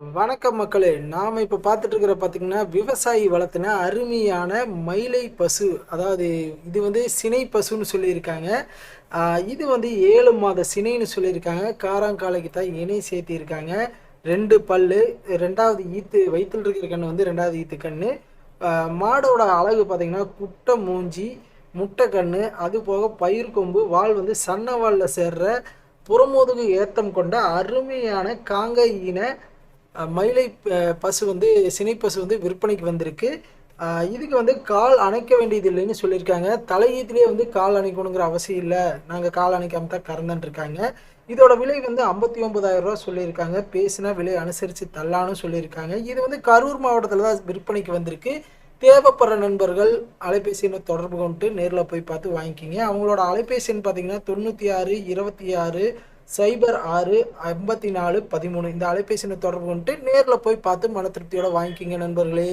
வணக்கம் மக்களே. நாம் இப்போ பார்த்துட்டு இருக்கிற பார்த்திங்கன்னா விவசாயி வளர்த்தின அருமையான மயிலை பசு. அதாவது இது வந்து சினை பசுன்னு சொல்லியிருக்காங்க. இது வந்து ஏழு மாத சினைன்னு சொல்லியிருக்காங்க. காராங்காலைக்கு தான் இணை சேர்த்திருக்காங்க. ரெண்டு பல்லு ரெண்டாவது ஈத்து வயிற்றில் இருக்கிற கண்ணு வந்து ரெண்டாவது ஈத்து கண்ணு. மாடோட அழகு பார்த்திங்கன்னா குட்டை மூஞ்சி முட்டை கண்ணு அது போக பயிர் கொம்பு வால் வந்து சன்ன வாலில் சேர்ற புறமுதுகு ஏத்தம் கொண்ட அருமையான காங்கை இன மயிலை பசு வந்து சினை பசு வந்து விற்பனைக்கு வந்திருக்கு. இதுக்கு வந்து கால் அணைக்க வேண்டியது இல்லைன்னு சொல்லியிருக்காங்க. தலையீத்திலே வந்து கால் அணைக்கணுங்கிற அவசியம் இல்லை. நாங்கள் கால் அணைக்காம தான் கறந்துன்னு இருக்காங்க. இதோட விலை வந்து ஐம்பத்தி ஒன்பதாயிரம் ரூபா சொல்லியிருக்காங்க. பேசினா விலை அனுசரித்து தள்ளான்னு சொல்லியிருக்காங்க. இது வந்து கரூர் மாவட்டத்தில் தான் விற்பனைக்கு வந்திருக்கு. தேவைப்படுற நண்பர்கள் அலைபேசி தொடர்பு கொண்டு நேரில் போய் பார்த்து வாங்கிக்கிங்க. அவங்களோட அலைபேசின்னு பார்த்தீங்கன்னா தொண்ணூற்றி ஆறு இருபத்தி ஆறு சைபர் ஆறு ஐம்பத்தி நாலு பதிமூணு இந்த அலைபேசி தொடர்பு கொண்டு நேரில் போய் பார்த்து மன திருப்தியோட வாங்கிக்கிங்க நண்பர்களே.